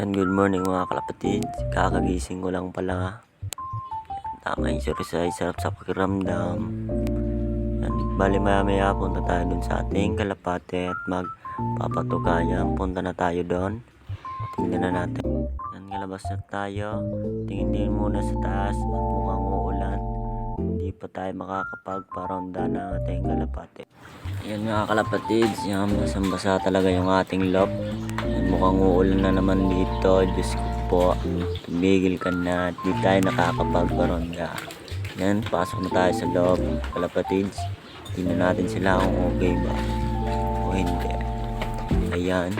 Yan, good morning mga kalapatid. Kakagising ko lang pala. Tama yung exercise, sarap sa pakiramdam. Yan, bali maya punta tayo dun sa ating kalapate at magpapatukayan. Punta na tayo doon. Tingnan na natin. Yan, kalabas na tayo. Tingin din muna sa taas at mukhang uulan. Hindi pa tayo makakapagparonda ng ating kalapate. Yan mga kalapatids, yan, basang-basa talaga yung ating loob. Yan, mukhang uulan na naman dito. Diyos ko po, tumigil ka na di tayo nakakapagparonda. Yan, pasok na tayo sa loob. Kalapatids, tingnan natin sila kung okay ba o hindi. Ayan,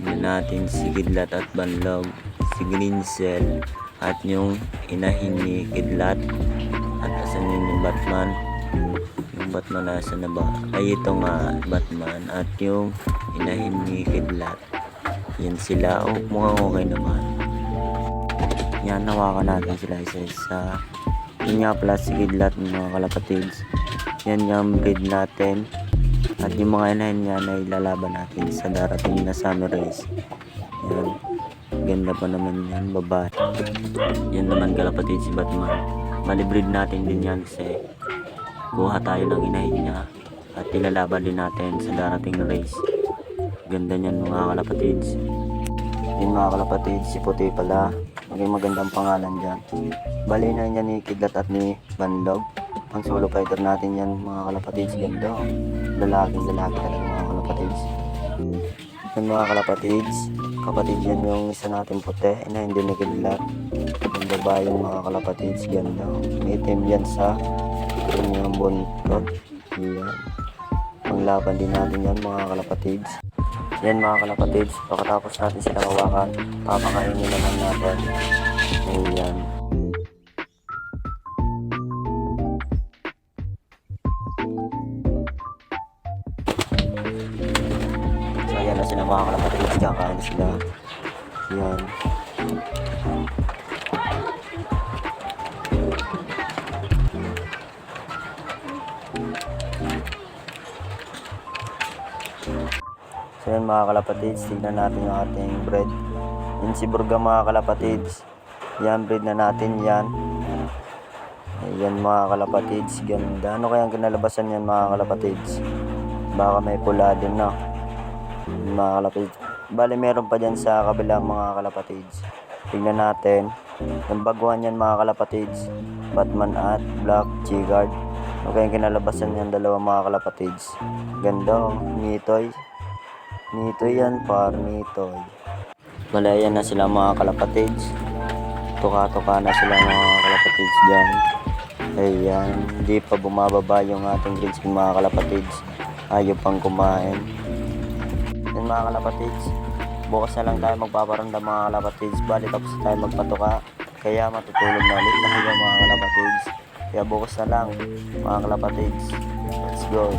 tingnan natin si Kidlat at Banlog, si Grincel, at yung inahin ni Kidlat. At asan yun yung Batman? Batman nasa na ba? Ay ito nga Batman at yung inahin ni Kidlat. Yan sila. Oh, mukhang okay naman. Yan, nawakan natin sila isa-isa. Yun nga pala si Kidlat mga kalapatids. Yan yung breed natin. At yung mga inahin niya na ilalaban natin sa darating na summer race. Yan. Ganda pa naman yan, babae. Yan naman kalapatid si Batman. Malibreed natin din yan kasi kuha tayo ng inahin niya at ilalaban din natin sa darating race. Ganda niyan mga kalapatids. Yun mga kalapatids, si Puti pala. Maging magandang pangalan dyan. Bali na niya ni Kidlat at ni Bandog. Ang solo fighter natin yan mga kalapatids. Ganda. oh. Lalaking lalaki talaga mga kalapatids. Yan mga kalapatids. Kapatid yan yung isa natin puti na hindi ni Kidlat. Yung babae yung mga kalapatids. Ganda. itim yan sa kanyang buntot. Yan. Panglaban din natin yan mga kalapatids. Yan mga kalapatids, pagkatapos natin sila hawakan, papakainin naman natin. Ayan. So ayan na sila mga kalapatids, kakain sila. Yan. So yan mga kalapatids, tignan natin yung ating bread. Yan si Burga mga kalapatids. Yan, bread na natin yan. Ayan mga kalapatids, ganda. Ano kayang kinalabasan yan mga kalapatids? Baka may pula din na. Yan, mga kalapatids. Bali meron pa dyan sa kabilang mga kalapatids. Tignan natin. Yung baguhan yan mga kalapatids. Batman at Black Chigard. Ano kayang kinalabasan yan dalawa mga kalapatids? Ganda oh, nitoy. Nito yan, par nitoy. Malayan na sila mga kalapatids. Tuka-tuka na sila mga kalapatids dyan. Ayan, hindi pa bumababa yung ating grades mga kalapatids. Ayaw pang kumain. Yan mga kalapatids. Bukas na lang tayo magpaparanda mga kalapatids. Bali tapos tayo magpatuka. Kaya matutulog na ulit tayo mga kalapatids. Kaya bukas na lang mga kalapatids. Let's go.